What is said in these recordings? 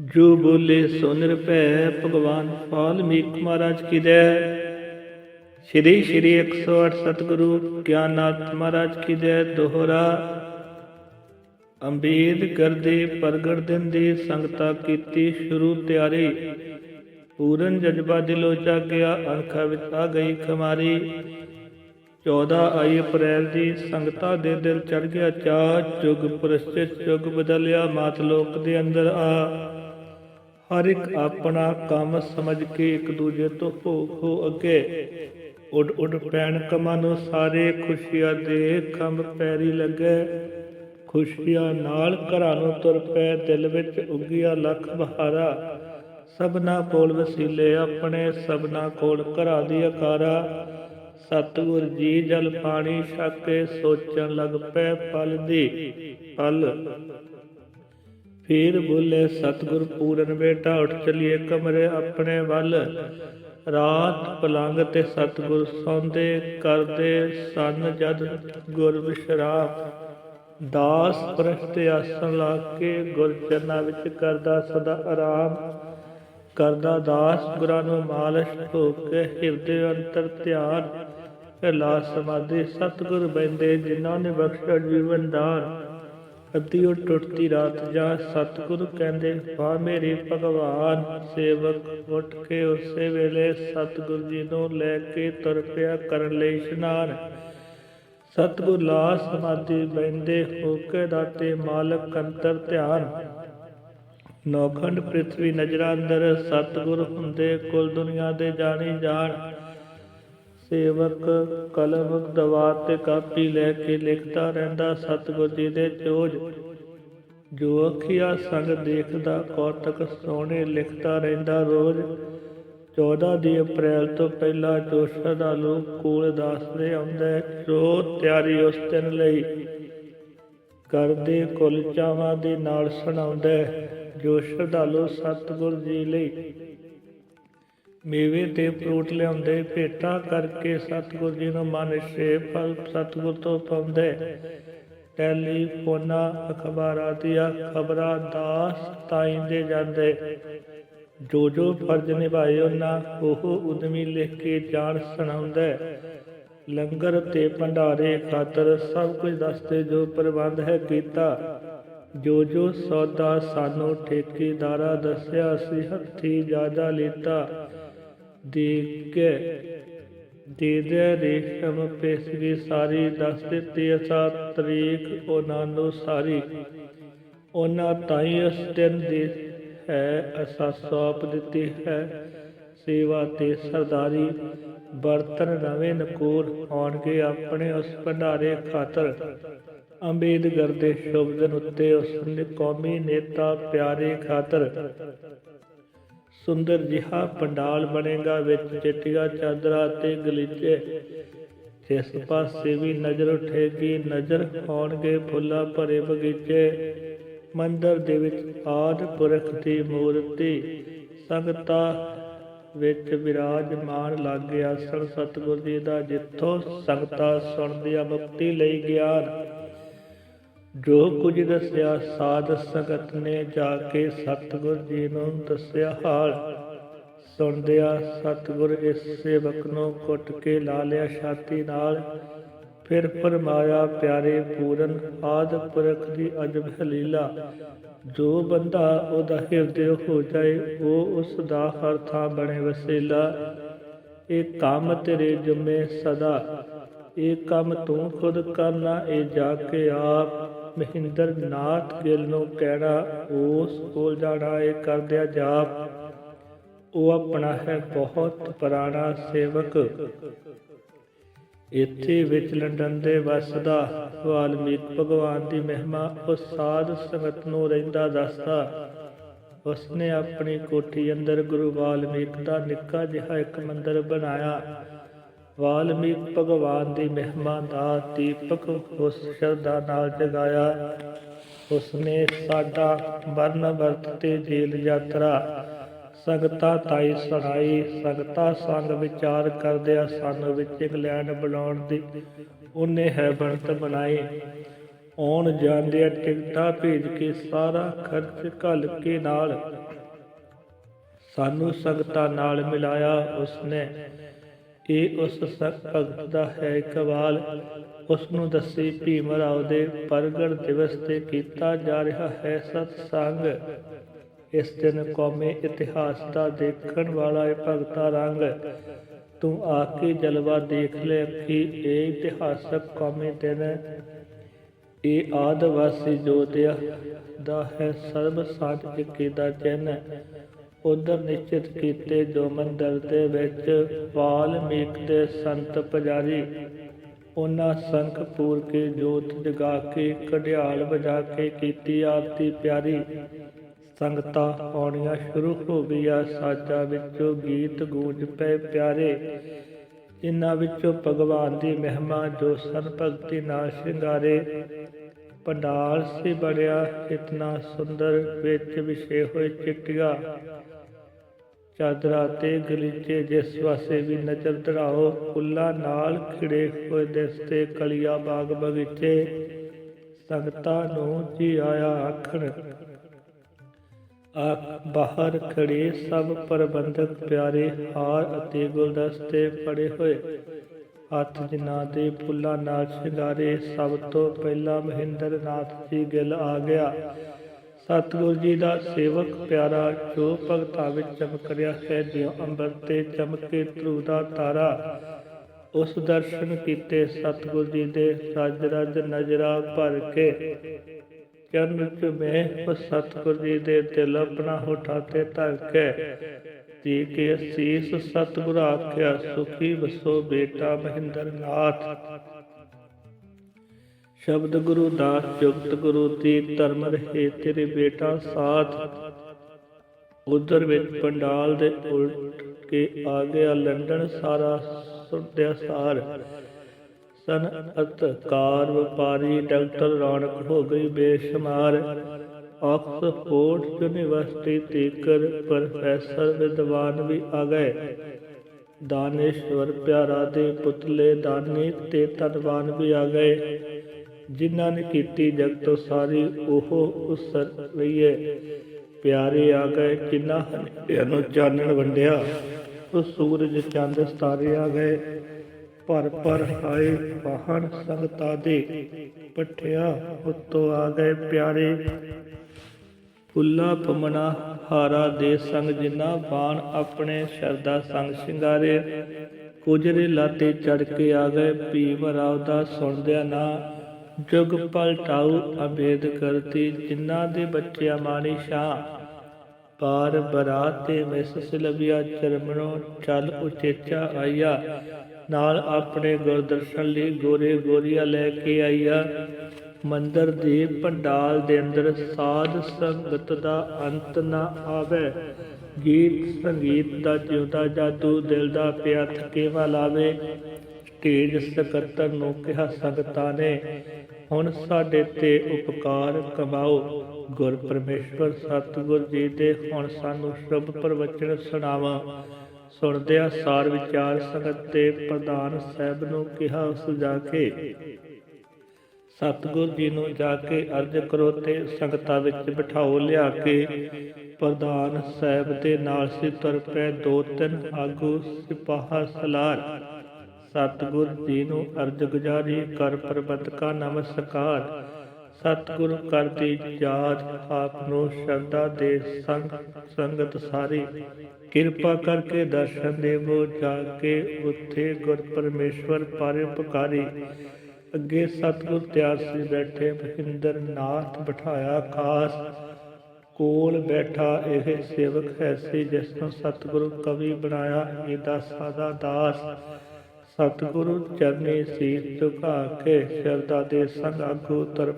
ਜੋ ਬੋਲੇ ਸੋ ਨਿਰਭੈ ਭਗਵਾਨ ਵਾਲਮੀਕ ਮਹਾਰਾਜ ਕੀ ਜੈ। ਸ਼੍ਰੀ ਸ਼੍ਰੀ 108 ਸਤਿਗੁਰੂ ਗਿਆਨਨਾਥ ਮਹਾਰਾਜ ਕੀ ਜੈ ਦੋਹਰਾ। ਅੰਬੇਦਕਰ ਦੇ ਪ੍ਰਗਟ ਦਿਨ ਦੀ ਸੰਗਤਾ ਕੀਤੀ ਸ਼ੁਰੂ ਤਿਆਰੀ। ਪੂਰਨ ਜਜ਼ਬਾ ਦਿਲੋਂ ਜਾਗਿਆ ਅਣਖਾਂ ਵਿੱਚ ਆ ਗਈ ਖਮਾਰੀ। 14 ਆਈ ਅਪ੍ਰੈਲ ਦੀ ਸੰਗਤਾਂ ਦੇ ਦਿਲ ਚੜ ਗਿਆ ਚਾਅ। ਜੁਗ ਪ੍ਰਸਚਿਤ ਜੁਗ ਬਦਲਿਆ, ਮਾਤ ਲੋਕ ਦੇ ਅੰਦਰ ਆ। ਹਰ ਇੱਕ ਆਪਣਾ ਕੰਮ ਸਮਝ ਕੇ ਇੱਕ ਦੂਜੇ ਤੋਂ ਹੋ ਹੋ ਅੱਗੇ। ਉੱਡ ਉੱਡ ਪੈਣ ਕਮਾਂ ਨੂੰ ਸਾਰੇ ਖੁਸ਼ੀਆਂ ਦੇ ਖੰਭ ਪੈਰੀ ਲੱਗੇ। ਖੁਸ਼ੀਆਂ ਨਾਲ ਘਰਾਂ ਨੂੰ ਤੁਰ ਪੈ ਦਿਲ ਵਿੱਚ ਉੱਗਿਆ ਲੱਖ ਬਹਾਰਾ। ਸਭਨਾ ਕੋਲ ਵਸੀਲੇ ਆਪਣੇ, ਸਭਨਾ ਕੋਲ ਘਰਾਂ ਦੀ ਅਕਾਰਾ ਸਤਿਗੁਰ ਜੀ ਜਲ ਪਾਣੀ ਛਕ ਕੇ ਸੋਚਣ ਲੱਗ ਪਏ ਪਲ ਦੀ ਪਲ ਫੇਰ ਬੋਲੇ, ਸਤਿਗੁਰ ਪੂਰਨ ਬੇਟਾ, ਉੱਠ ਚਲੀਏ ਕਮਰੇ ਆਪਣੇ ਵੱਲ। ਰਾਤ ਪਲੰਗ ਤੇ ਸਤਿਗੁਰ ਸੌਂਦੇ ਕਰਦੇ ਸਨ ਜਦ ਗੁਰ ਵਿਸ਼ਰਾਮ ਦਾਸ ਪ੍ਰਸ਼ਟ ਆਸਣ ਲਾ ਕੇ ਗੁਰ ਚਰਨਾਂ ਵਿੱਚ ਕਰਦਾ ਸਦਾ ਆਰਾਮ। ਕਰਦਾ ਦਾਸ ਗੁਰਾਂ ਨੂੰ ਮਾਲਸ਼ ਹੋ ਕੇ ਹਿਰਦੇ ਅੰਤਰ ਧਿਆਨ। ਲਾ ਸਮਾਧੀ ਸਤਿਗੁਰ ਬੈੰਦੇ ਜਿਨ੍ਹਾਂ ਨੇ ਬਖਸ਼ਿਆ ਜੀਵਨ ਦਾਨ। ਅੱਧੀ ਉਹ ਟੁੱਟਦੀ ਰਾਤ ਜਾਂ ਸਤਿਗੁਰੂ ਕਹਿੰਦੇ ਵਾ ਮੇਰੇ ਭਗਵਾਨ ਸੇਵਕ ਉੱਠ ਕੇ ਉਸੇ ਵੇਲੇ ਸਤਿਗੁਰੂ ਜੀ ਨੂੰ ਲੈ ਕੇ ਤੁਰ ਪਿਆ ਕਰਨ ਲਈ ਇਸ਼ਨਾਨ। ਸਤਿਗੁਰ ਲਾ ਸਮਾਧੀ ਬੈੰਦੇ ਹੋ ਕੇ ਦਾਤੇ ਮਾਲਕ ਅੰਤਰ ਧਿਆਨ। ਨੌਖੰਡ ਪ੍ਰਿਥਵੀ ਨਜ਼ਰਾਂ ਅੰਦਰ ਸਤਿਗੁਰ ਹੁੰਦੇ ਕੁਲ ਦੁਨੀਆ ਦੇ ਜਾਣੀ ਜਾਣ ਸੇਵਕ ਕਲਮ ਦਵਾ ਤੇ ਕਾਪੀ ਲੈ ਕੇ ਲਿਖਦਾ ਰਹਿੰਦਾ, ਸਤਿਗੁਰ ਜੀ ਦੇ ਚੋਜ ਜੋ ਅੱਖੀਆਂ ਸੰਗ ਦੇਖਦਾ, ਕੌਤਕ ਸੋਹਣੇ ਲਿਖਦਾ ਰਹਿੰਦਾ ਰੋਜ਼। 14 ਦੀ ਅਪ੍ਰੈਲ ਤੋਂ ਪਹਿਲਾਂ ਜੋ ਸ਼ਰਧਾਲੂ ਕੋਲ ਦਾਸ ਦੇ ਆਉਂਦਾ ਜੋ ਤਿਆਰੀ ਉਸ ਦਿਨ ਲਈ ਕਰਦੇ, ਕੁਲਚਾਵਾਂ ਦੇ ਨਾਲ ਸੁਣਾਉਂਦਾ ਜੋ ਸ਼ਰਧਾਲੂ ਸਤਿਗੁਰ ਜੀ ਲਈ ਮੇਵੇ ਤੇ ਫਰੂਟ ਲਿਆਉਂਦੇ, ਭੇਟਾ ਕਰਕੇ ਸਤਿਗੁਰ ਜੀ ਨੂੰ ਮਨ ਸੇ ਫਲ ਸਤਿਗੁਰ ਤੋਂ ਪਾਉਂਦੇ। ਟੈਲੀਫੋਨਾਂ, ਅਖਬਾਰਾਂ ਦੀਆਂ ਖਬਰਾਂ ਦਾਸ ਤਾਈਂਦੇ ਜਾਂਦੇ। ਜੋ ਜੋ ਫਰਜ਼ ਨਿਭਾਏ ਉਹਨਾਂ, ਉਹ ਉਦਮੀ ਲਿਖ ਕੇ ਜਾਣ ਸੁਣਾਉਂਦਾ। ਲੰਗਰ ਤੇ ਭੰਡਾਰੇ ਖਾਤਰ ਸਭ ਕੁਝ ਦੱਸਦੇ, ਜੋ ਪ੍ਰਬੰਧ ਹੈ ਕੀਤਾ। ਜੋ ਜੋ ਸੌਦਾ ਸਾਨੂੰ ਠੇਕੇਦਾਰਾ ਦੱਸਿਆ ਸੀ ਹੱਥੀ ਜ਼ਿਆਦਾ ਲੀਤਾ। ਦੇ ਕੇ ਰੇਸ਼ਮ ਪੇਸ਼ਗੀ ਸਾਰੀ ਦੱਸ ਦਿੱਤੀ ਅਸਾ ਤਰੀਕ ਉਹਨਾਂ ਨੂੰ ਸਾਰੀ। ਉਹਨਾਂ ਤਾਈ ਉਸ ਦਿਨ ਦੀ ਹੈ, ਅਸਾ ਸੌਪ ਦਿੱਤੀ ਹੈ। ਸੇਵਾ ਤੇ ਸਰਦਾਰੀ ਬਰਤਨ ਨਵੇਂ ਨਕੂਰ ਆਉਣਗੇ ਆਪਣੇ ਉਸ ਭੰਡਾਰੇ ਖਾਤਰ। ਅੰਬੇਦਕਰ ਦੇ ਸ਼ੁਭ ਦਿਨ ਉੱਤੇ ਉਸ ਨੇ ਕੌਮੀ ਨੇਤਾ ਪਿਆਰੇ ਖਾਤਰ ਸੁੰਦਰ ਜਿਹਾ ਪੰਡਾਲ ਬਣੇਗਾ ਵਿੱਚ ਚਿੱਟੀਆਂ ਚਾਦਰਾਂ ਤੇ ਗਲੀਚੇ। ਜਿਸ ਪਾਸੇ ਵੀ ਨਜ਼ਰ ਉਠੇਗੀ, ਨਜ਼ਰ ਆਉਣਗੇ ਫੁੱਲਾਂ ਭਰੇ ਬਗੀਚੇ। ਮੰਦਰ ਦੇ ਵਿੱਚ ਆਦ ਪੁਰਖ ਦੀ ਮੂਰਤੀ। ਸੰਗਤਾ ਵਿੱਚ ਵਿਰਾਜਮਾਨ ਲੱਗ ਆਸਣ ਸਤਿਗੁਰ ਜੀ ਦਾ ਜਿੱਥੋਂ ਸੰਗਤਾ ਸੁਣਦੀਆਂ ਮੁਕਤੀ ਲਈ ਗਿਆਨ। ਜੋ ਕੁਝ ਦੱਸਿਆ ਸਾਧ ਸੰਗਤ ਨੇ ਜਾ ਕੇ ਸਤਿਗੁਰ ਜੀ ਨੂੰ ਦੱਸਿਆ ਹਾਲ। ਸੁਣਦਿਆ ਸਤਿਗੁਰ ਇਸ ਸੇਵਕ ਨੂੰ ਕੁੱਟ ਕੇ ਲਾ ਲਿਆ ਛਾਤੀ ਨਾਲ। ਫਿਰ ਫਰਮਾਇਆ, ਪਿਆਰੇ ਪੂਰਨ ਆਦ ਪੁਰਖ ਦੀ ਅਜਬ ਲੀਲਾ ਜੋ ਬੰਦਾ ਉਹਦਾ ਹਿਰਦੇ ਹੋ ਜਾਏ, ਉਹ ਉਸ ਦਾ ਹਰ ਥਾਂ ਬਣੇ ਵਸੇਲਾ। ਇਹ ਕੰਮ ਤੇਰੇ ਜੁਮੇ ਸਦਾ, ਇਹ ਕੰਮ ਤੂੰ ਖੁਦ ਕਰਨਾ, ਇਹ ਜਾ ਕੇ ਆਪ ਮਹਿੰਦਰ ਨਾਥ ਗਿੱਲ ਨੂੰ ਕਹਿਣਾ, ਉਸ ਕੋਲ ਜਾਣਾ ਇਹ ਕਰਦਿਆ ਜਾਪ। ਉਹ ਆਪਣਾ ਹੈ ਬਹੁਤ ਪੁਰਾਣਾ ਸੇਵਕ। ਇੱਥੇ ਵਿੱਚ ਲੰਡਨ ਦੇ ਵਸਦਾ ਵਾਲਮੀਕ ਭਗਵਾਨ ਦੀ ਮਹਿਮਾ ਉਸ ਸਾਧ ਸੰਗਤ ਨੂੰ ਰਹਿੰਦਾ ਦੱਸਦਾ। ਉਸਨੇ ਆਪਣੀ ਕੋਠੀ ਅੰਦਰ ਗੁਰੂ ਵਾਲਮੀਕ ਦਾ ਨਿੱਕਾ ਜਿਹਾ ਇੱਕ ਮੰਦਿਰ ਬਣਾਇਆ। ਵਾਲਮੀਕ ਭਗਵਾਨ ਦੀ ਮਹਿਮਾ ਦਾ ਦੀਪਕ ਉਸ ਸ਼ਰਧਾ ਨਾਲ ਜਗਾਇਆ। ਉਸਨੇ ਸਾਡਾ ਵਰਨ ਵਰਤ ਤੇ ਜੇਲ ਯਾਤਰਾ, ਸੰਗਤਾਂ ਤਾਈ ਸੁਣਾਈ ਸੰਗਤਾਂ ਸੰਗ ਵਿਚਾਰ ਕਰਦਿਆਂ ਸਾਨੂੰ ਵਿੱਚ ਇੰਗਲੈਂਡ ਬੁਲਾਉਣ ਦੀ ਉਹਨੇ ਹੈ ਬਣਤ ਬਣਾਈ। ਆਉਣ ਜਾਂਦੇ ਟਿਕਟਾਂ ਭੇਜ ਕੇ ਸਾਰਾ ਖਰਚ ਘੱਲ ਕੇ ਨਾਲ ਸਾਨੂੰ ਸੰਗਤਾਂ ਨਾਲ ਮਿਲਾਇਆ। ਉਸਨੇ ਇਹ ਉਸ ਸ- ਭਗਤ ਦਾ ਹੈ ਇਕਬਾਲ ਉਸ ਨੂੰ ਦੱਸੀ ਭੀਮ ਰਾਓ ਦੇ ਪ੍ਰਗਟ ਦਿਵਸ ਤੇ ਕੀਤਾ ਜਾ ਰਿਹਾ ਹੈ ਸਤਸੰਗ। ਇਸ ਦਿਨ ਕੌਮੀ ਇਤਿਹਾਸ ਦਾ ਦੇਖਣ ਵਾਲਾ ਇਹ ਭਗਤਾ ਰੰਗ, ਤੂੰ ਆ ਕੇ ਜਲਵਾ ਦੇਖ ਲੈ ਕਿ ਇਹ ਇਤਿਹਾਸਕ ਕੌਮੀ ਦਿਨ। ਇਹ ਆਦਿਵਾਸੀ ਜੋਤਿਆ ਦਾ ਹੈ ਸਰਬ ਸਾਧ ਇਕੇ ਦਾ ਚਿੰਨ ਉਧਰ ਨਿਸ਼ਚਿਤ ਕੀਤੇ ਜੋ ਮੰਦਰ ਦੇ ਵਿੱਚ ਵਾਲਮੀਕ ਦੇ ਸੰਤ ਪੁਜਾਰੀ। ਉਹਨਾਂ ਸੰਖ ਪੂਰ ਕੇ ਜੋਤ ਜਗਾ ਕੇ ਕਢਿਆਲ ਵਜਾ ਕੇ ਕੀਤੀ ਆਰਤੀ ਪਿਆਰੀ। ਸੰਗਤਾਂ ਆਉਣੀਆਂ ਸ਼ੁਰੂ ਹੋ ਗਈਆਂ, ਸਾਜਾਂ ਵਿੱਚੋਂ ਗੀਤ ਗੂੰਜ ਪਏ ਪਿਆਰੇ। ਇਨ੍ਹਾਂ ਵਿੱਚੋਂ ਭਗਵਾਨ ਦੀ ਮਹਿਮਾ ਜੋ ਸਨ ਭਗਤੀ ਨਾਲ ਸ਼ਿੰਗਾਰੇ। ਪੰਡਾਲ ਸੀ ਬਣਿਆ, ਇਤਨਾ ਸੁੰਦਰ ਵਿੱਚ ਵਿਛੇ ਹੋਏ ਚਿੱਟੀਆਂ। ਚਾਦਰਾਂ ਤੇ ਗਲੀਚੇ ਜਿਸ ਵਾਸੇ ਵੀ ਨਜ਼ਰ ਦੜਾਓ, ਫੁੱਲਾਂ ਨਾਲ ਖਿੜੇ ਹੋਏ ਦਿਸਤੇ ਕਲੀਆ ਬਾਗ ਬਗੀਚੇ ਸੰਗਤਾਂ ਨੂੰ ਜੀ ਆਇਆ ਆਖਣ। ਆ ਬਾਹਰ ਖੜੇ ਸਭ ਪ੍ਰਬੰਧਕ ਪਿਆਰੇ ਹਾਰ ਅਤੇ ਗੁਲਦਸਤੇ ਫੜੇ ਹੋਏ। ਹੱਥ ਜਿਨ੍ਹਾਂ ਦੇ ਫੁੱਲਾਂ ਨਾਲ ਸ਼ਿੰਗਾਰੇ, ਸਭ ਤੋਂ ਪਹਿਲਾਂ ਮਹਿੰਦਰ ਨਾਥ ਜੀ ਗਿੱਲ ਆ ਗਿਆ। ਸਤਿਗੁਰੂ ਜੀ ਦਾ ਸੇਵਕ ਪਿਆਰਾ, ਜੋ ਭਗਤਾਂ ਵਿੱਚ ਚਮਕ ਹੈ, ਜਿਉ ਅੰਬਰ ਤੇ ਚਮਕੇ ਧਰੂ ਦਾ ਤਾਰਾ। ਉਸ ਦਰਸ਼ਨ ਕੀਤੇ ਸਤਿਗੁਰੂ ਜੀ ਦੇ ਰਜ ਰਜ ਨਜ਼ਰਾ ਭਰ ਕੇ। ਚਰਨ ਚੁਮੇ ਉਸ ਸਤਿਗੁਰੂ ਜੀ ਦੇ ਦਿਲ ਆਪਣਾ ਹੋਠਾ ਤੇ ਧਰ ਕੇ। ਜੀ ਕੇ ਅਸੀਸ ਸਤਿਗੁਰ ਆਖਿਆ, ਸੁਖੀ ਵਸੋ ਬੇਟਾ ਮਹਿੰਦਰ ਨਾਥ ਸ਼ਬਦ ਗੁਰੂ ਦਾਸ ਜੁਗਤ ਗੁਰੂ ਦੀ ਧਰਮ ਰਹੇ ਤੇਰੇ ਬੇਟਾ ਸਾਥ ਉਧਰ ਵਿੱਚ ਪੰਡਾਲ ਦੇ ਉਲਟ ਕੇ ਆ ਗਿਆ ਲੰਡਨ ਸਾਰਾ ਸੁਣਦਿਆ ਸਾਰ। ਸਨਅਤਕਾਰ ਵਪਾਰੀ ਡਾਕਟਰ ਰੌਣਕ ਹੋ ਗਈ ਬੇਸ਼ੁਮਾਰ। ਆਕਸਫੋਰਡ ਯੂਨੀਵਰਸਿਟੀ ਤੀਕਰ ਪ੍ਰੋਫੈਸਰ ਵਿਦਵਾਨ ਵੀ ਆ ਗਏ। ਦਾਨੇਸ਼ਵਰ ਪਿਆਰਾ ਦੇ ਪੁਤਲੇ ਦਾਨੀ ਤੇ ਧਨਵਾਨ ਵੀ ਆ ਗਏ। ਜਿਨ੍ਹਾਂ ਨੇ ਕੀਤੀ ਜਗਤ ਸਾਰੀ, ਉਹ ਉਸਰ ਰਹੀਏ ਪਿਆਰੇ ਆ ਗਏ ਜਿਨ੍ਹਾਂ ਹਨੇਰਿਆਂ ਨੂੰ ਚਾਨਣ ਵੰਡਿਆ? ਉਹ ਸੂਰਜ ਚੰਦ ਸਤਾਰੇ ਆ ਗਏ ਭਰ ਭਰ ਆਏ ਵਾਹਣ ਸੰਗਤਾ ਦੇ ਪਠਿਆ ਉਤੋਂ ਆ ਗਏ ਪਿਆਰੇ ਫੁੱਲਾ ਪਮਣਾ ਹਾਰਾ ਦੇ ਸੰਗ, ਜਿਨ੍ਹਾਂ ਬਾਣ ਆਪਣੇ ਸ਼ਰਦਾ ਸੰਗ ਸ਼ਿੰਗਾਰੇ। ਕੁਜਰੇ ਲਾਤੇ ਚੜ ਕੇ ਆ ਗਏ ਭੀਮ ਰਾਵ ਦਾ ਸੁਣਦਿਆਂ ਨਾ ਜੁਗ ਪਲਟਾਉ ਅਬੇਦ ਕਰਤੀ ਜਿਨ੍ਹਾਂ ਦੇ ਬੱਚਿਆਂ ਮਾਣੀ ਸ਼ਾਹ। ਪਾਰ ਬਰਾਤ ਤੇ ਮਿਸ ਸਿਲਵਿਆ ਚਰਮਣੋਂ ਚੱਲ ਉਚੇਚਾ ਆਇਆ। ਨਾਲ ਆਪਣੇ ਗੁਰਦਰਸ਼ਨ ਲਈ ਗੋਰੇ ਗੋਰੀਆਂ ਲੈ ਕੇ ਆਇਆ। ਮੰਦਰ ਦੇ ਪੰਡਾਲ ਦੇ ਅੰਦਰ ਸਾਧ ਸੰਗਤ ਦਾ ਅੰਤ ਨਾ ਆਵੇ। ਗੀਤ ਸੰਗੀਤ ਦਾ ਜਿਉਂਦਾ ਜਾਦੂ ਦਿਲ ਦਾ ਪਿਆ ਥਕੇਵਾ ਲਾਵੇ? ਢੇਜ ਸਕੱਤਰ ਨੂੰ ਕਿਹਾ ਸੰਗਤਾਂ ਨੇ ਹੁਣ ਸਾਡੇ ਤੇ ਉਪਕਾਰ ਕਮਾਓ। ਗੁਰ ਪਰਮੇਸ਼ਵਰ ਸਤਿਗੁਰ ਜੀ ਦੇ ਹੁਣ ਸਾਨੂੰ ਸ਼ੁਭ ਪ੍ਰਵਚਨ ਸੁਣਾਵਾ। ਸੁਣਦਿਆਂ ਸਾਰ ਵਿਚਾਰ ਸੰਗਤ ਤੇ ਪ੍ਰਧਾਨ ਸਾਹਿਬ ਨੂੰ ਕਿਹਾ ਉਸ ਜਾ ਕੇ। ਸਤਿਗੁਰ ਜੀ ਨੂੰ ਜਾ ਕੇ ਅਰਜ ਕਰੋ ਤੇ ਸੰਗਤਾਂ ਵਿੱਚ ਬਿਠਾਓ ਲਿਆ ਕੇ। ਪ੍ਰਧਾਨ ਸਾਹਿਬ ਦੇ ਨਾਲ ਸੀ ਤੁਰ ਪਏ ਦੋ ਤਿੰਨ ਆਗੂ ਸਿਪਾਹਾ ਸਲਾਰ। ਸਤਿਗੁਰ ਜੀ ਨੂੰ ਅਰਜ ਗੁਜ਼ਾਰੀ, ਕਰ ਪ੍ਰਬੰਧਕਾ ਨਮਸਕਾਰ। ਸਤਿਗੁਰ ਕਰਦੀ ਯਾਦ ਆਪ ਨੂੰ ਸ਼ਰਧਾ ਦੇ ਸੰਗ ਸੰਗਤ ਸਾਰੀ। ਕਿਰਪਾ ਕਰਕੇ ਦਰਸ਼ਨ ਦੇਵੋ, ਜਾ ਕੇ ਉੱਥੇ ਗੁਰ ਪਰਮੇਸ਼ਵਰ ਪਰਉਪਕਾਰੀ ਅੱਗੇ ਸਤਿਗੁਰ ਤਿਆਰ ਸੀ ਬੈਠੇ, ਮਹਿੰਦਰ ਨਾਥ ਬਿਠਾਇਆ ਖਾਸ। ਕੋਲ ਬੈਠਾ, ਇਹ ਸੇਵਕ ਹੈ ਸੀ ਜਿਸ ਨੂੰ ਸਤਿਗੁਰੂ ਕਵੀ ਬਣਾਇਆ ਇਹਦਾ ਸਾਦਾ ਦਾਸ। ਸਤਿਗੁਰੂ ਚਰਨੀ ਸੀਸ ਝੁਕਾ ਕੇ ਸ਼ਰਧਾ ਦੇ ਸੰਗ ਆਗੂ ਤੁਰ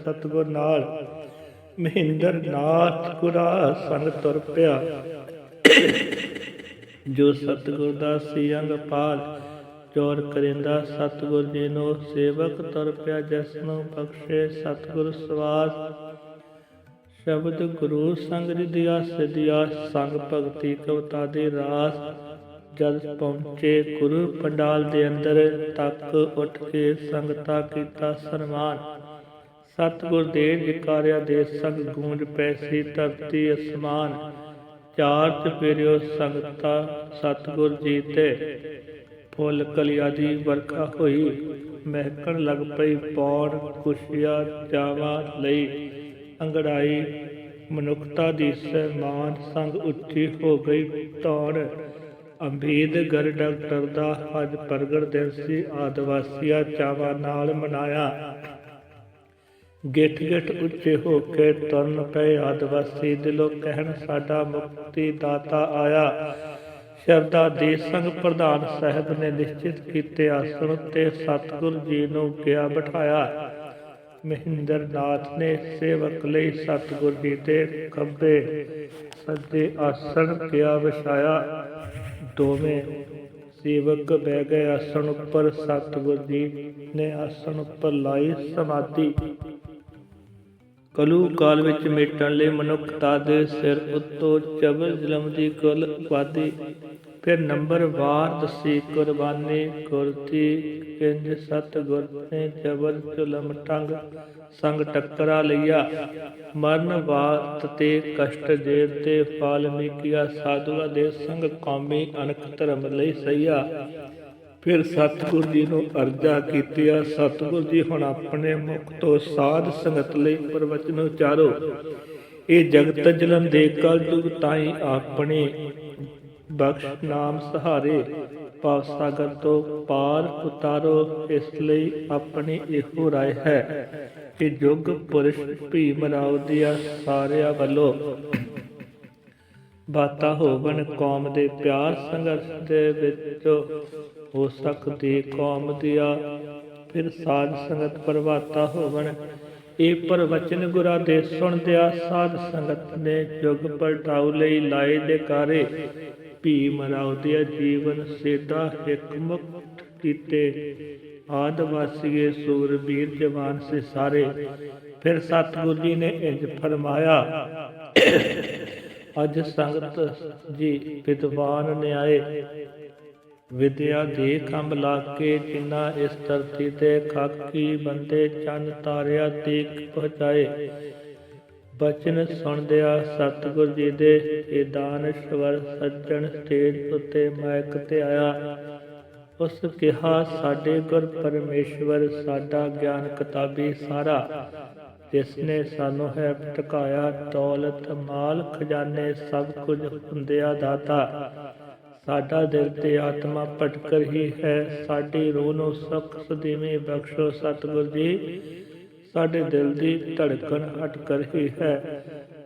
ਸਤਿਗੁਰ ਨਾਲ। ਮਹਿੰਦਰ ਨਾਥ ਗੁਰਾ ਸੰਗ ਤੁਰ ਪਿਆ। ਜੋ ਸਤਿਗੁਰ ਦਾ ਸੀ ਪਾਲ, ਚੋਰ ਕਰਿੰਦਾ ਸਤਿਗੁਰ ਜੀ ਨੂੰ ਸੇਵਕ ਤੁਰ ਪਿਆ, ਜਿਸ ਨੂੰ ਬਖਸ਼ੇ ਸਤਿਗੁਰ ਸਵਾਸ ਸ਼ਬਦ ਗੁਰੂ ਸੰਗ ਰਿਦਿਆ ਸਿਧਿਆ ਸੰਗ ਭਗਤੀ ਕਵਤਾ ਦੇ ਰਾਸ। ਜਦ ਪਹੁੰਚੇ ਗੁਰੂ ਪੰਡਾਲ ਦੇ ਅੰਦਰ, ਤੱਕ ਉੱਠ ਕੇ ਸੰਗਤਾ ਕੀਤਾ ਸਨਮਾਨ। ਸਤਿਗੁਰ ਦੇ ਜਕਾਰਿਆ ਦੇ ਸੰਗ ਗੂੰਜ ਪੈਸੀ ਧਰਤੀ ਅਸਮਾਨ। ਚਾਰ ਚਪੇਰਿਓ ਸੰਗਤਾ ਸਤਿਗੁਰ ਜੀ ਤੇ। ਫੁੱਲ ਕਲਿਆ ਦੀ ਵਰਖਾ ਹੋਈ, ਮਹਿਕਣ ਲੱਗ ਪਈ ਪੌੜ ਕੁਸ਼ੀਆ ਚਾਵਾ ਲਈ। ਅੰਗੜਾਈ ਮਨੁੱਖਤਾ ਦੀ ਸਹਿਮਾਨ ਸੰਗ ਉੱਚੀ ਹੋ ਗਈ ਤੌਣ ਅੰਬੇਦਕਰ ਡਾਕਟਰ ਦਾ ਅੱਜ ਪ੍ਰਗਟ ਦਿਨ ਸੀ, ਆਦਿਵਾਸੀਆ ਚਾਵਾਂ ਨਾਲ ਮਨਾਇਆ। ਗਿੱਠ ਗਿੱਠ ਉੱਚੇ ਹੋ ਕੇ ਤੁਰਨ ਪਏ ਆਦਿਵਾਸੀ ਦਿਲੋਂ ਕਹਿਣ, ਸਾਡਾ ਮੁਕਤੀ ਦਾਤਾ ਆਇਆ। ਸ਼ਰਧਾ ਦੇ ਸੰਗ ਪ੍ਰਧਾਨ ਸਾਹਿਬ ਨੇ ਨਿਸ਼ਚਿਤ ਕੀਤੇ ਆਸਣ ਤੇ ਸਤਿਗੁਰ ਜੀ ਨੂੰ ਗਿਆ ਬਿਠਾਇਆ। ਮਹਿੰਦਰ ਨਾਥ ਨੇ ਸੇਵਕ ਲਈ ਸਤਿਗੁਰ ਜੀ ਦੇ ਖੱਬੇ ਸੱਜੇ ਆਸਣ ਗਿਆ ਵਿਛਾਇਆ। ਦੋਵੇਂ ਸੇਵਕ ਬਹਿ ਗਏ ਆਸਣ ਉੱਪਰ ਸਤਿਗੁਰ ਜੀ ਨੇ ਆਸਣ ਉੱਪਰ ਲਾਈ ਸਮਾਧੀ। ਕਲੂ ਕਾਲ ਵਿੱਚ ਮੇਟਣ ਲਈ ਮਨੁੱਖਤਾ ਦੇ ਸਿਰ ਉੱਤੋਂ ਚਬਲ ਜੁਲਮ ਦੀ ਕੁਲ ਵਾਦੀ ਫਿਰ ਨੰਬਰ ਵਾਰ ਦਸੀ, ਕੁਰਬਾਨੀ ਗੁਰਤੀ ਇੰਜ ਸਤ ਗੁਰ ਨੇ ਜਬਰ ਜ਼ੁਲਮ ਟੰਗ, ਸੰਗ ਟੱਕਰਾ ਲਈਆ। ਮਰਨ ਬਾਤ ਤੇ ਕਸ਼ਟ ਜੇਰ ਤੇ ਫਾਲਮੀਕਿਆ ਸਾਧੂਆ ਦੇ ਸੰਗ ਕੌਮੀ ਅਨਕ ਧਰਮ ਲਈ ਸਈਆ। ਫਿਰ ਸਤਿਗੁਰ ਜੀ ਨੂੰ ਅਰਜ਼ਾ ਕੀਤੀ ਆ ਸਤਿਗੁਰ ਜੀ ਹੁਣ ਆਪਣੇ ਮੁਖ ਤੋਂ ਸਾਧ ਸੰਗਤ ਲਈ ਪ੍ਰਵਚਨ ਉਚਾਰੋ। ਇਹ ਜਗਤ ਜਲਨ ਦੇ ਕਲ ਯੁਗ ਤਾਈ ਆਪਣੇ ਬਖਸ਼ ਨਾਮ ਸਹਾਰੇ। ਪਾਵ ਸਾਗਰ ਤੋਂ ਪਾਰ ਉਤਾਰੋ, ਇਸ ਲਈ ਆਪਣੀ ਇਹੋ ਰਾਏ ਹੈ ਕਿ ਜੁਗ ਪੁਰਸ਼ ਭੀਮ ਰਾਉ ਦੀਆਂ ਸਾਰਿਆਂ ਵੱਲੋਂ ਬਾਤਾ ਹੋਵਨ ਕੌਮ ਦੇ ਪਿਆਰ ਸੰਘਰਸ਼ ਦੇ ਵਿੱਚ ਹੋ ਸਕਦੀ ਕੌਮ ਦੀਆਂ ਫਿਰ ਸਾਧ ਸੰਗਤ ਪ੍ਰਭਾਤਾ ਹੋਵਣ। ਇਹ ਪ੍ਰਵਚਨ ਗੁਰਾਂ ਦੇ ਸੁਣਦਿਆ ਸਾਧ ਸੰਗਤ ਨੇ ਜੁਗ ਪਲਟਾਉ ਲਈ ਲਾਏ ਦੇ ਕਾਰੇ ਭੀਮ ਰਾਉ ਦੇ ਜੀਵਨ ਸੇਦਾ ਹਕਮਤ ਕੀਤੇ। ਆਦਵਾਸੀਏ ਸੂਰਬੀਰ ਜਵਾਨ ਸੇ ਸਾਰੇ, ਫਿਰ ਸਤਿਗੁਰੂ ਜੀ ਨੇ ਇੰਜ ਫਰਮਾਇਆ, ਅੱਜ ਸੰਗਤ ਜੀ ਵਿਦਵਾਨ ਨਿਆਏ, ਵਿਦਿਆ ਦੇ ਕੰਮ ਲਾ ਕੇ ਜਿਨ੍ਹਾਂ ਇਸ ਧਰਤੀ ਤੇ ਖਾਕੀ ਬੰਦੇ ਚੰਨ ਤਾਰਿਆ ਤੀਕ ਪਹੁੰਚਾਏ। ਬਚਨ ਸੁਣਦਿਆ ਸਤਿਗੁਰ ਜੀ ਦੇ ਇਹ ਦਾਨਸ਼ਵਰ ਸੱਜਣ ਸਟੇਜ ਉੱਤੇ ਮਾਇਕ ਤੇ ਆਇਆ। ਉਸ ਕਿਹਾ, ਸਾਡੇ ਗੁਰ ਪਰਮੇਸ਼ਵਰ, ਸਾਡਾ ਗਿਆਨ ਕਿਤਾਬੀ ਸਾਰਾ। ਜਿਸ ਨੇ ਸਾਨੂੰ ਹੈ ਟਿਕਾਇਆ, ਦੌਲਤ, ਮਾਲ, ਖਜ਼ਾਨੇ, ਸਭ ਕੁਝ ਹੁੰਦਿਆ ਦਾਤਾ। ਸਾਡਾ ਦਿਲ ਤੇ ਆਤਮਾ ਭਟਕਰ ਹੀ ਹੈ। ਸਾਡੀ ਰੂਹ ਨੂੰ ਸੁਖ ਸਦੀਵੇਂ ਬਖਸ਼ੋ ਸਤਿਗੁਰ ਜੀ। ਸਾਡੇ ਦਿਲ ਦੀ ਧੜਕਣ ਹਟ ਰਹੀ ਹੈ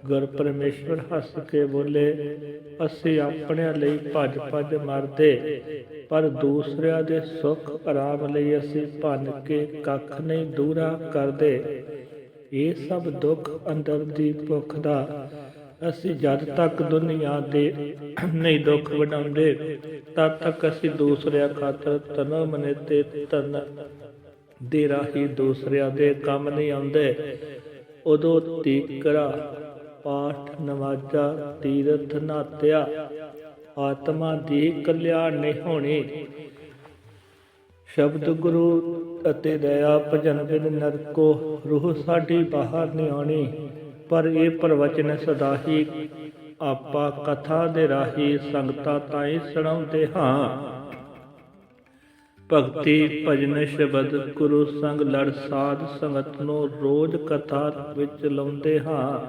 ਗੁਰ ਪਰਮੇਸ਼ਵਰ ਹੱਸ ਕੇ ਬੋਲੇ, ਅਸੀਂ ਆਪਣੇ ਲਈ ਭੱਜ ਭੱਜ ਮਰਦੇ, ਪਰ ਦੂਸਰਿਆਂ ਦੇ ਸੁੱਖ ਆਰਾਮ ਲਈ ਅਸੀਂ ਭੰਨ ਕੇ ਕੱਖ ਨਹੀਂ ਦੂਰਾ ਕਰਦੇ। ਇਹ ਸਭ ਦੁੱਖ ਅੰਦਰ ਦੀ ਭੁੱਖ ਦਾ, ਅਸੀਂ ਜਦ ਤੱਕ ਦੁਨੀਆ ਦੇ ਨਹੀਂ ਦੁੱਖ ਵਡਾਉਂਦੇ, ਤਦ ਤੱਕ ਅਸੀਂ ਦੂਸਰਿਆਂ ਖਾਤਰ ਤਨ ਮਨੇ ਤੇ ਤਨ ਦੇ ਰਾਹੀ ਦੂਸਰਿਆਂ ਦੇ ਕੰਮ ਨਹੀਂ ਆਉਂਦੇ। ਉਦੋਂ ਤੀਕਰਾ ਪਾਠ ਨਵਾਜਾ ਤੀਰਥ ਨਾਤਿਆ। ਆਤਮਾ ਦੀ ਕਲਿਆਣ ਨਹੀਂ ਹੋਣੀ। ਸ਼ਬਦ ਗੁਰੂ ਅਤੇ ਦਇਆ ਭਜਨ ਬਿਨ ਨਰਕੋ ਰੂਹ ਸਾਡੀ ਬਾਹਰ ਨਹੀਂ ਆਉਣੀ। ਪਰ ਇਹ ਪ੍ਰਵਚਨ ਸਦਾ ਹੀ ਆਪਾ ਕਥਾ ਦੇ ਰਾਹੀ ਸੰਗਤਾਂ ਤਾਈਂ ਸੁਣਾਉਂਦੇ ਹਾਂ। ਭਗਤੀ ਭਜਨ ਸ਼ਬਦ ਗੁਰੂ ਸੰਗ ਲੜ ਸਾਧ ਸੰਗਤ ਨੂੰ ਰੋਜ਼ ਕਥਾ ਵਿੱਚ ਲਾਉਂਦੇ ਹਾਂ।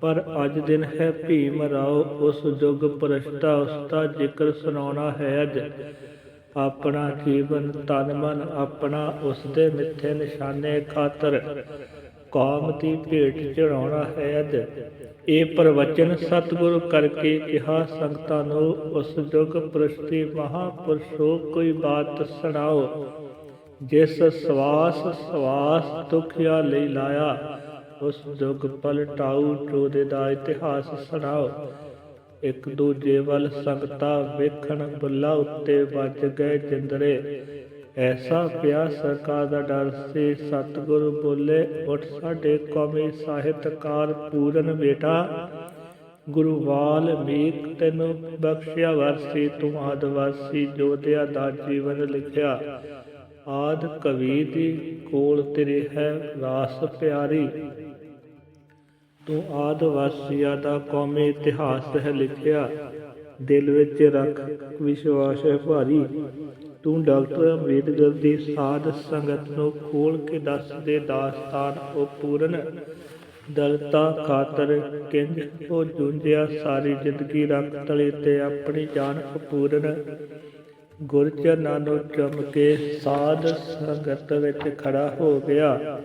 ਪਰ ਅੱਜ ਦਿਨ ਹੈ ਭੀਮ ਰਾਓ, ਉਸ ਯੁਗ ਪ੍ਰਸ਼ਟਾ ਉਸਤਾ ਜ਼ਿਕਰ ਸੁਣਾਉਣਾ ਹੈ ਅੱਜ। ਆਪਣਾ ਜੀਵਨ ਤਨ ਮਨ ਆਪਣਾ, ਉਸ ਦੇ ਮਿੱਥੇ ਨਿਸ਼ਾਨੇ ਖਾਤਰ। ਕੌਮ ਦੀ ਭੇਟ ਚੜਾਉਣਾ ਹੈ ਅਦ ਇਹ ਪ੍ਰਵਚਨ ਸਤਿਗੁਰ ਕਰਕੇ ਕਿਹਾ, ਸੰਗਤਾਂ ਨੂੰ ਉਸ ਯੁਗ ਪ੍ਰਸਤੀ ਮਹਾਪੁਰਸ਼ੋ ਕੋਈ ਬਾਤ ਸੁਣਾਓ। ਜਿਸ ਸਵਾਸ ਸਵਾਸ ਦੁਖਿਆ ਲਈ ਲਾਇਆ, ਉਸ ਯੁਗ ਪਲਟਾਉ ਟੋਦੇ ਦਾ ਇਤਿਹਾਸ ਸੁਣਾਓ। ਇੱਕ ਦੂਜੇ ਵੱਲ ਸੰਗਤਾ ਵੇਖਣ ਬੁੱਲਾ ਉੱਤੇ ਵੱਜ ਗਏ ਜਿੰਦਰੇ। ਐਸਾ ਪਿਆ ਸਰਕਾਰ ਦਾ ਡਰ ਸੀ। ਸਤਿਗੁਰੂ ਬੋਲੇ, ਉੱਠ ਸਾਡੇ ਕੌਮੀ ਸਾਹਿਤਕਾਰ ਪੂਰਨ ਬੇਟਾ, ਗੁਰੂ ਵਾਲਮੀਕ ਤੈਨੂੰ ਬਖਸ਼ਿਆ ਵਰਸੀ ਤੂੰ ਆਦਵਾਸੀ ਜੋਧਿਆ ਦਾ ਜੀਵਨ ਲਿਖਿਆ। ਆਦ ਕਵੀ ਦੀ ਕੋਲ ਤੇਰੇ ਹੈ ਰਾਸ ਪਿਆਰੀ। ਤੂੰ ਆਦ ਵਾਸੀਆ ਦਾ ਕੌਮੀ ਇਤਿਹਾਸ ਹੈ ਲਿਖਿਆ। ਦਿਲ ਵਿੱਚ ਰੱਖ ਵਿਸ਼ਵਾਸ ਹੈ ਭਾਰੀ। ਤੂੰ ਡਾਕਟਰ ਅੰਬੇਦਕਰ ਦੀ ਸਾਧ ਸੰਗਤ ਨੂੰ ਖੋਲ ਕੇ ਦੱਸ ਦੇ ਦਾਸਤਾਨ ਉਹ ਪੂਰਨ ਦਲਤਾ ਖਾਤਰ ਕਿੰਜ ਉਹ ਜੂਝਿਆ ਸਾਰੀ ਜ਼ਿੰਦਗੀ ਰੱਖ ਤਲੇ ਤੇ ਆਪਣੀ ਜਾਨ ਪੂਰਨ ਗੁਰਚਰਨਾਂ ਨੂੰ ਚੁੰਮ ਕੇ ਸਾਧ ਸੰਗਤ ਵਿੱਚ ਖੜਾ ਹੋ ਗਿਆ।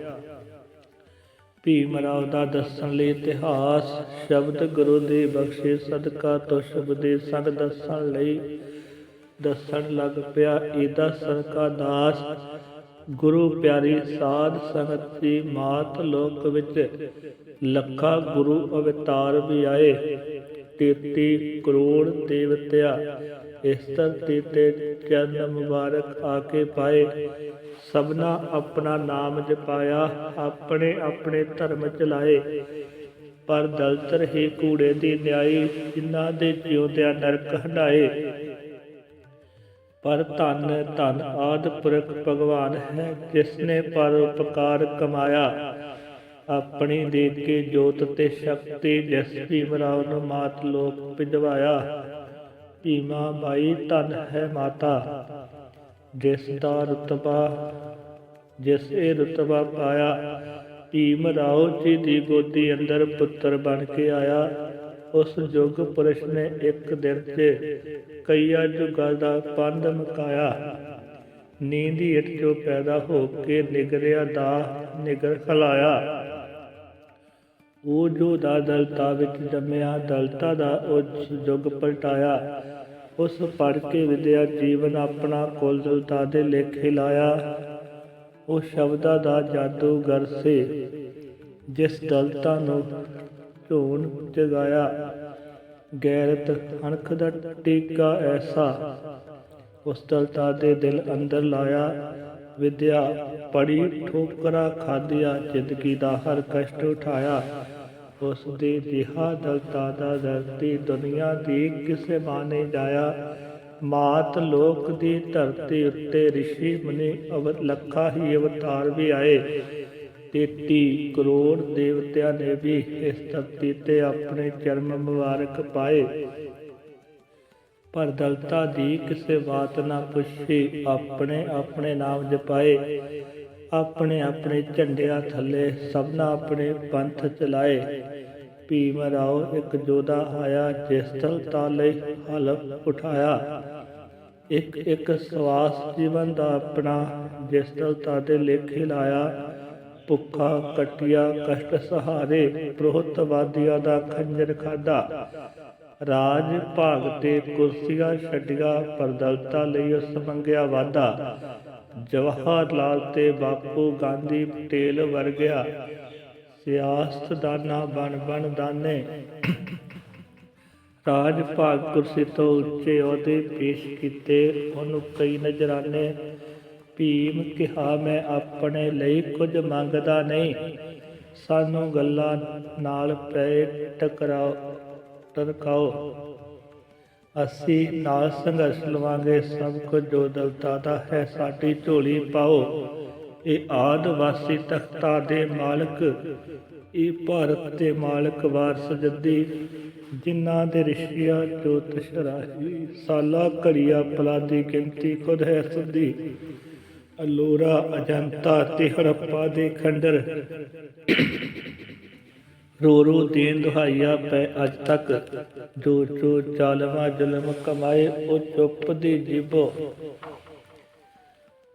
ਭੀਮ ਰਾਓ ਦਾ ਦੱਸਣ ਲਈ ਇਤਿਹਾਸ, ਸ਼ਬਦ ਗੁਰੂ ਦੀ ਬਖਸ਼ੇ, ਸਦਕਾ ਤੋਂ ਸ਼ਬਦ ਦੇ ਸੰਗ ਦੱਸਣ ਲਈ ਦੱਸਣ ਲੱਗ ਪਿਆ, ਇਹਦਾ ਸਰਕਾ ਦਾਸ ਗੁਰੂ ਪਿਆਰੀ ਸਾਧ ਸੰਗਤ ਦੀ ਮਾਤ ਲੋਕ ਵਿੱਚ ਲੱਖਾਂ ਗੁਰੂ ਅਵਤਾਰ ਵੀ ਆਏ 33 ਕਰੋੜ ਦੇਵਤਿਆ ਇਸ ਧਰਤੀ ਤੇ ਚਰਨ ਮੁਬਾਰਕ ਆ ਕੇ ਪਾਏ, ਸਭਨਾ ਆਪਣਾ ਨਾਮ ਜਪਾਇਆ, ਆਪਣੇ ਆਪਣੇ ਧਰਮ ਚਲਾਏ, ਪਰ ਦਲਤਰ ਹੀ ਕੂੜੇ ਦੀ ਨਿਆਈ ਜਿਨ੍ਹਾਂ ਦੇ ਜਿਉਂਦਿਆਂ ਨਰਕ ਹੰਡਾਏ ਪਰ ਧਨ, ਧੰਨ ਆਦ ਪੁਰਖ ਭਗਵਾਨ ਹੈ ਜਿਸ ਨੇ ਪਰਉਪਕਾਰ ਕਮਾਇਆ। ਆਪਣੀ ਦੇ ਕੇ ਜੋਤ ਤੇ ਸ਼ਕਤੀ ਜਿਸ ਭੀਮ ਰਾਓ ਨੂੰ ਮਾਤ ਲੋਕ ਭਿਜਵਾਇਆ ਭੀਮਾ ਬਾਈ ਧਨ ਹੈ ਮਾਤਾ। ਜਿਸ ਦਾ ਰਤਬਾ, ਜਿਸ ਇਹ ਰਤਬਾ ਪਾਇਆ, ਭੀਮ ਰਾਓ ਜੀ ਦੀ ਗੋਦੀ ਅੰਦਰ ਪੁੱਤਰ ਬਣ ਕੇ ਆਇਆ। ਉਸ ਯੁੱਗ ਪੁਰਸ਼ ਨੇ ਇੱਕ ਦਿਨ 'ਚ ਕਈਆਂ ਯੁੱਗਾਂ ਦਾ ਪੰਧ ਮਕਾਇਆ। ਨੀਂਦੀ ਇਟ ਚੋਂ ਪੈਦਾ ਹੋ ਕੇ ਨਿਗਰਿਆ ਦਾ ਨਿਗਰ ਖਲਾਇਆ। ਉਹ ਜੋ ਦਾ ਦਲਤਾ ਵਿੱਚ ਜੰਮਿਆ ਦਲਤਾ ਦਾ ਉਸ ਯੁੱਗ ਪਲਟਾਇਆ। ਉਸ ਪੜ ਕੇ ਵਿਦਿਆ ਜੀਵਨ ਆਪਣਾ ਕੁਲ ਦਲਤਾ ਦੇ ਲੇਖੇ ਲਾਇਆ। ਉਹ ਸ਼ਬਦਾਂ ਦਾ ਜਾਦੂਗਰ ਸੀ, ਜਿਸ ਦਲਤਾ ਨੂੰ ਢੋਣ ਜਗਾਇਆ। ਗੈਰਤ ਅਣਖ ਦਾ ਟੀਕਾ ਐਸਾ ਉਸ ਦਲਤਾ ਦੇ ਦਿਲ ਅੰਦਰ ਲਾਇਆ। ਵਿਦਿਆ ਪੜੀ ਠੋਕਰਾ ਖਾਦਿਆ ਜ਼ਿੰਦਗੀ ਦਾ ਹਰ ਕਸ਼ਟ ਉਠਾਇਆ। ਉਸ ਦੇ ਜਿਹਾ ਦਲਤਾ ਦਾ ਧਰਤੀ ਦੁਨੀਆ ਦੀ ਕਿਸੇ ਮਾਨੇ ਜਾਇਆ। ਮਾਤ ਲੋਕ ਦੀ ਧਰਤੀ ਉੱਤੇ ઋષਿ ਮੁਨੀ ਅਵ ਲੱਖਾਂ ਹੀ ਅਵਤਾਰ ਵੀ ਆਏ। 33 ਕਰੋੜ ਦੇਵਤਿਆਂ ਨੇ ਵੀ ਇਸ ਧਰਤੀ ਤੇ ਆਪਣੇ ਚਰਨ ਮੁਬਾਰਕ ਪਾਏ। ਪਰ ਦਲਤਾ ਦੀ ਕਿਸੇ ਬਾਤ ਨਾ ਪੁੱਛੀ, ਆਪਣੇ ਆਪਣੇ ਨਾਮ ਜਪਾਏ। ਆਪਣੇ ਆਪਣੇ ਝੰਡਿਆਂ ਥੱਲੇ ਸਭਨਾ ਆਪਣੇ ਪੰਥ ਚਲਾਏ। ਭੀਮ ਰਾਓ ਇੱਕ ਜੋਧਾ ਆਇਆ, ਜਿਸ ਤਲਤਾ ਲਈ ਹਲਫ ਉਠਾਇਆ। ਇੱਕ ਇੱਕ ਸਵਾਸ ਜੀਵਨ ਦਾ ਆਪਣਾ, ਜਿਸ ਤਲਤਾ ਦੇ ਲੇਖੇ ਲਾਇਆ। ਭੁੱਖਾ, ਕਟਿਆ, ਕਸ਼ਟ ਸਹਾਰੇ ਪ੍ਰੋਹਤਵਾਦੀਆਂ ਦਾ ਖੰਜਰ ਖਾਦਾ ਰਾਜ ਭਾਗ ਤੇ ਕੁਰਸੀਆਂ ਛੱਡੀਆਂ ਪਰ ਲਈ ਉਸ ਮੰਗਿਆ ਵਾਦਾ ਜਵਾਹਰ ਲਾਲ ਤੇ ਬਾਪੂ ਗਾਂਧੀ ਪਟੇਲ ਵਰਗਿਆ ਸਿਆਸਤਦਾਨਾ ਬਣ ਬਣ ਦਾਨੇ। ਰਾਜ ਭਾਗ ਕੁਰਸੀ ਤੋਂ ਉੱਚੇ ਅਹੁਦੇ ਪੇਸ਼ ਕੀਤੇ। ਉਹਨੂੰ ਕਈ ਨਜ਼ਰਾਨੇ ਭੀਮ ਕਿਹਾ, ਮੈਂ ਆਪਣੇ ਲਈ ਕੁਝ ਮੰਗਦਾ ਨਹੀਂ। ਸਾਨੂੰ ਗੱਲਾਂ ਨਾਲ ਪੈ ਟਕਰਾਓ ਟਰਕਾਓ ਅਸੀਂ ਨਾਲ ਸੰਘਰਸ਼ ਲਵਾਂਗੇ। ਸਭ ਕੁਝ ਜੋ ਦਲਤਾ ਦਾ ਹੈ, ਸਾਡੀ ਝੋਲੀ ਪਾਓ। ਇਹ ਆਦ ਵਾਸੀ ਤਖਤਾ ਦੇ ਮਾਲਕ ਇਹ ਭਾਰਤ ਦੇ ਮਾਲਕ ਵਾਰਸ ਜੱਦੀ। ਜਿਨ੍ਹਾਂ ਦੇ ਰਿਸ਼ੀਆ ਜੋਤ ਸ਼ਰਾਹੀ ਸਾਲਾ ਘੜੀਆ ਪਲਾ ਦੀ ਗਿਣਤੀ ਖੁਦ ਹੈ ਸਦੀ ਅਲੋਰਾ ਅਜੰਤਾ ਤੇ ਹੜੱਪਾ ਦੇ ਖੰਡਰ। ਰੋ ਰੋ ਦੇਨ ਦੁਹਾਈਆ ਪੈ ਅੱਜ ਤੱਕ। ਜੋ ਜੋ ਜ਼ਾਲਮਾ ਜ਼ੁਲਮ ਕਮਾਏ, ਉਹ ਚੁੱਪ ਦੀ ਜੀਬੋ।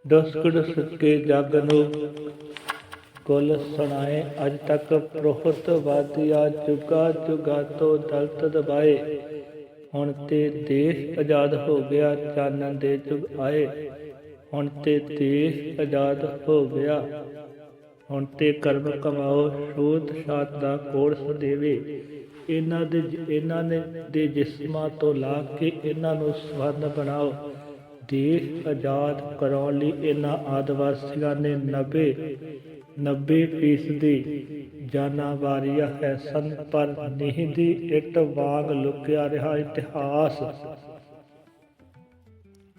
ਦਸਕੜ ਸਕੇ ਜਗ ਨੂੰ ਕੁਲ ਸੁਣਾਏ, ਅੱਜ ਤੱਕ ਪ੍ਰੋਹਤ ਵਾਦੀਆ ਜੁਗਾ ਜੁਗਾ ਤੋਂ ਦਲਤ ਦਬਾਏ। ਹੁਣ ਤੇ ਦੇਸ਼ ਆਜ਼ਾਦ ਹੋ ਗਿਆ, ਚਾਨਣ ਦੇ ਜੁਗ ਆਏ। ਹੁਣ ਤੇ ਦੇਸ਼ ਆਜ਼ਾਦ ਹੋ ਗਿਆ। ਹੁਣ ਤੇ ਕਰਮ ਕਮਾਓ, ਸ਼ੋਧ ਸ਼ਾਤ ਦਾ ਕੋਰਸ ਦੇਵੇ। ਇਹਨਾਂ ਦੇ ਇਹਨਾਂ ਨੇ ਦੇ ਜਿਸਮਾਂ ਤੋਂ ਲਾ ਕੇ ਇਹਨਾਂ ਨੂੰ ਸਵਰਨ ਬਣਾਓ। ਦੇਸ਼ ਆਜ਼ਾਦ ਕਰਾਉਣ ਲਈ ਇਹਨਾਂ ਆਦਿਵਾਸੀਆਂ ਨੇ 90 90 ਫੀਸਦੀ ਜਾਨਾਂ ਵਾਰੀਆ ਹੈ ਸਨ, ਪਰ ਨਹੀਂ ਦੀ ਇੱਟ ਵਾਂਗ ਲੁਕਿਆ ਰਿਹਾ ਇਤਿਹਾਸ।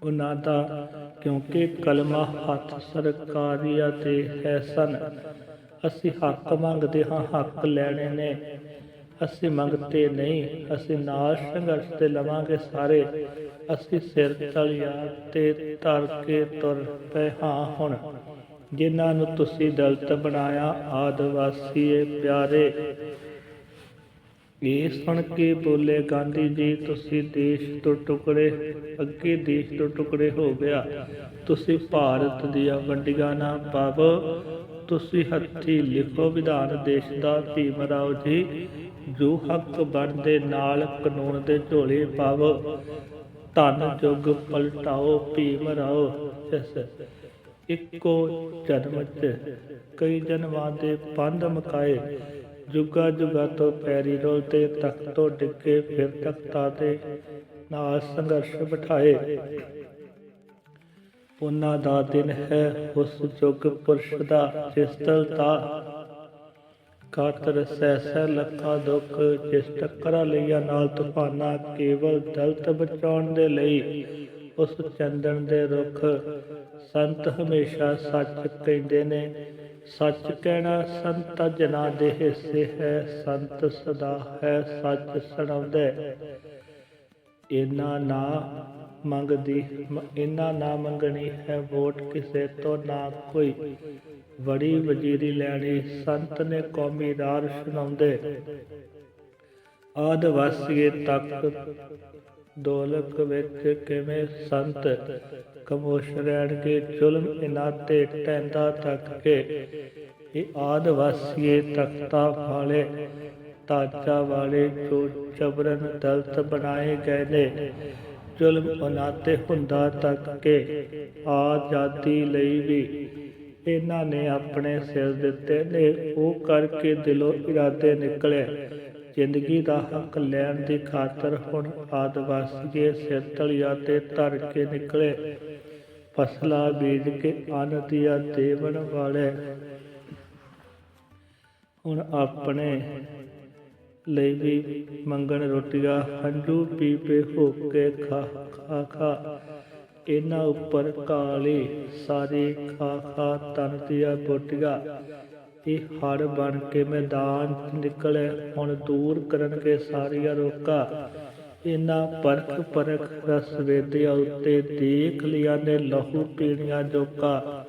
ਉਹਨਾਂ ਦਾ ਕਿਉਂਕਿ ਕਲਮਾ ਹੱਥ ਸਰਕਾਰੀਆ ਤੇ ਹੈ ਸਨ। ਅਸੀਂ ਹੱਕ ਮੰਗਦੇ ਹਾਂ, ਹੱਕ ਲੈਣੇ ਨੇ। ਅਸੀਂ ਮੰਗਤੇ ਨਹੀਂ, ਅਸੀਂ ਨਾਲ ਸੰਘਰਸ਼ ਤੇ ਲਵਾਂਗੇ ਸਾਰੇ। ਅਸੀਂ ਸਿਰ ਤਲਿਆ ਤੇ ਧਰ ਕੇ ਤੁਰ ਪਏ ਹਾਂ ਹੁਣ। ਜਿਨ੍ਹਾਂ ਨੂੰ ਤੁਸੀਂ ਦਲਤ ਬਣਾਇਆ, ਆਦਿਵਾਸੀਏ ਪਿਆਰੇ ਇਹ ਸੁਣ ਕੇ ਬੋਲੇ, ਗਾਂਧੀ ਜੀ, ਤੁਸੀਂ ਦੇਸ਼ ਤੋਂ ਟੁਕੜੇ, ਅੱਗੇ ਦੇਸ਼ ਤੋਂ ਟੁਕੜੇ ਹੋ ਗਿਆ। ਤੁਸੀਂ ਭਾਰਤ ਦੀਆਂ ਵੰਡੀਆਂ ਨਾ ਪਾਵੋ। ਤੁਸੀਂ ਹੱਥੀ ਲਿਖੋ ਵਿਧਾਨ ਦੇਸ਼ ਦਾ ਭੀਮ ਰਾਓ ਜੀ। ਜੋ ਹੱਕ ਬਣਦੇ ਨਾਲ ਕਾਨੂੰਨ ਦੇ ਝੋਲੇ ਪਾਵੋ। ਧਨ ਜੁਗ ਪਲਟਾਓ, ਭੀਮ ਰਾਓ। ਜਿਸ ਇੱਕੋ ਜਨਮ ਚ ਕਈ ਜਨਮਾਂ ਦੇ ਪੰਧ ਮਕਾਏ। ਜੁਗਾ ਜੁਗਾ ਤੋਂ ਪੈਰੀ ਰੋਲ ਤੇ ਡਿੱਗੇ, ਫਿਰ ਤਖਤਾਂ ਤੇ ਨਾਲ ਸੰਘਰਸ਼ ਬਿਠਾਏ। ਉਹਨਾਂ ਦਾ ਦਿਨ ਹੈ ਉਸ ਯੁਗ ਪੁਰਸ਼ ਦਾ, ਜਿਸ ਤਾ ਕਾਤਰ ਸਹਿ ਸਹਿ ਲੱਖਾਂ ਦੁੱਖ, ਜਿਸ ਟੱਕਰਾ ਲਈਆ ਨਾਲ ਤੂਫਾਨਾ ਕੇਵਲ ਦਲਤ ਬਚਾਉਣ ਦੇ ਲਈ, ਉਸ ਚੰਦਨ ਦੇ ਰੁੱਖ ਸੰਤ ਹਮੇਸ਼ਾ ਸੱਚ ਕਹਿੰਦੇ ਨੇ। ਸੱਚ ਕਹਿਣਾ ਸੰਤ ਜਨਾਂ ਦੇ ਹਿੱਸੇ ਹੈ, ਸੰਤ ਸਦਾ ਹੈ, ਸੱਚ ਸੁਣਾਉਂਦੇ ਇਹਨਾਂ ਨਾ ਮੰਗਦੀ ਮ- ਨਾ ਮੰਗਣੀ ਹੈ ਵੋਟ ਕਿਸੇ ਤੋਂ, ਨਾ ਕੋਈ ਬੜੀ ਵਜ਼ੀਰੀ ਲੈਣੀ। ਸੰਤ ਨੇ ਕੌਮੀ ਰਾਰ ਸੁਣਾਉਂਦੇ। ਆਦਿਵਾਸੀਏ ਤੱਕ ਦੌਲਤ ਵਿੱਚ ਕਿਵੇਂ ਸੰਤ? ਕਮੋਸ਼ ਰਹਿਣਗੇ ਜ਼ੁਲਮ ਇਨਾਂ ਟੈਂਦਾ ਤੱਕ ਕੇ ਇਹ ਆਦਿਵਾਸੀਏ ਤਖਤਾ ਵਾਲੇ ਤਾਜਾ ਵਾਲੇ ਜੋ ਜਬਰਨ ਦਲਤ ਬਣਾਏ ਗਏ ਨੇ, ਜ਼ੁਲਮ ਇਨਾਤੇ ਹੁੰਦਾ ਤੱਕ ਕੇ ਆਜ਼ਾਦੀ ਲਈ ਵੀ ਇਹਨਾਂ ਨੇ ਆਪਣੇ ਸਿਰ ਦਿੱਤੇ ਨੇ, ਉਹ ਕਰਕੇ ਦਿਲੋਂ ਇਰਾਦੇ ਨਿਕਲੇ। ਜ਼ਿੰਦਗੀ ਦਾ ਹੱਕ ਲੈਣ ਦੀ ਖਾਤਰ ਹੁਣ ਆਦਿਵਾਸੀਏ ਸਿਰ ਤਲੀਆ ਤੇ ਧਰ ਕੇ ਨਿਕਲੇ। ਫਸਲਾ ਬੀਜ ਕੇ ਅੰਨ ਦੀਆ ਦੇਵਣ ਵਾਲੇ। ਹੁਣ ਆਪਣੇ ਲਈ ਵੀ ਮੰਗਣ ਰੋਟੀਆਂ ਹੰਝੂ ਪੀ ਪੇ ਹੋ ਕੇ ਖਾ ਖਾ ਖਾ ਇਹਨਾਂ ਉੱਪਰ ਕਾਲੀ ਸਾਰੀ ਖਾ ਖਾ ਤਨ ਦੀਆਂ ਬੋਟੀਆਂ ਇਹ ਹੜ ਬਣ ਕੇ ਮੈਦਾਨ 'ਚ ਨਿਕਲੇ, ਹੁਣ ਦੂਰ ਕਰਨਗੇ ਸਾਰੀਆਂ ਰੋਕਾਂ। ਇਹਨਾਂ ਪਰਖ ਪਰਖ ਰਸ ਵੇਦਿਆ ਉੱਤੇ ਦੇਖ ਲਿਆ ਨੇ ਲਹੂ ਪੀਣੀਆਂ ਜੋਕਾ।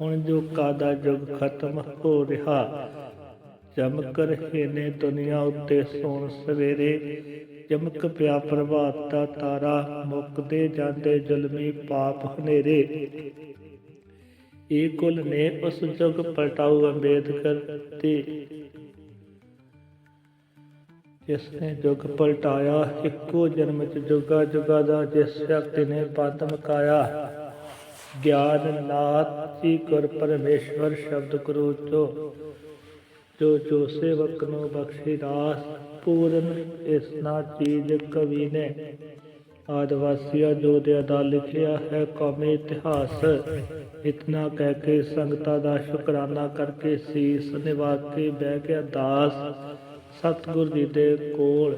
ਹੁਣ ਜੋਕਾ ਦਾ ਯੁੱਗ ਖਤਮ ਹੋ ਰਿਹਾ। ਚਮਕ ਰਹੇ ਨੇ ਦੁਨੀਆ ਉੱਤੇ ਸੋਣ ਸਵੇਰੇ। ਚਮਕ ਪਿਆ ਪ੍ਰਭਾਤ ਦਾ ਤਾਰਾ, ਮੁੱਕਦੇ ਜਾਂਦੇ ਜ਼ੁਲਮੀ ਪਾਪ ਹਨੇਰੇ। ਇਹ ਕੁਲ ਨੇ ਉਸ ਜੁਗ ਪਲਟਾਉ ਅੰਬੇਦਕਰ ਜਿਸ ਨੇ ਜੁਗ ਪਲਟਾਇਆ, ਇੱਕੋ ਜਨਮ ਚ ਜੁਗਾ ਜੁਗਾ ਦਾ ਜਿਸ ਸ਼ਕਤੀ ਨੇ ਬੰਦ ਮਕਾਇਆ। ਗਿਆਨ ਨਾਥੀ ਗੁਰ ਪਰਮੇਸ਼ਵਰ ਸ਼ਬਦ ਗੁਰੂ ਚੋ, ਜੋ ਜੋ ਸੇਵਕ ਨੂੰ ਬਖਸ਼ੀ ਰਾਸ ਪੂਰਨ ਇਸ ਨਾ ਚੀਜ਼ ਕਵੀ ਨੇ। ਆਦਿਵਾਸੀਆ ਜੋ ਦਾ ਲਿਖਿਆ ਹੈ ਕੌਮੀ ਇਤਿਹਾਸ। ਇਤਨਾ ਕਹਿ ਕੇ ਸੰਗਤਾਂ ਦਾ ਸ਼ੁਕਰਾਨਾ ਕਰਕੇ ਸੀਸ ਨਿਵਾ ਕੇ ਬਹਿ ਗਿਆ ਦਾਸ। ਸਤਿਗੁਰ ਜੀ ਦੇ ਕੋਲ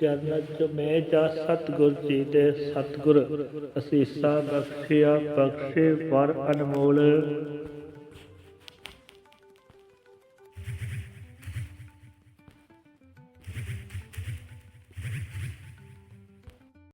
ਚਰਨ ਚ ਮੈਂ ਜਾ ਸਤਿਗੁਰ ਜੀ ਦੇ ਸਤਿਗੁਰ। ਅਸੀਸਾਂ ਬਖਸ਼ਿਆ ਬਖਸ਼ੇ ਵਰ ਅਨਮੋਲ।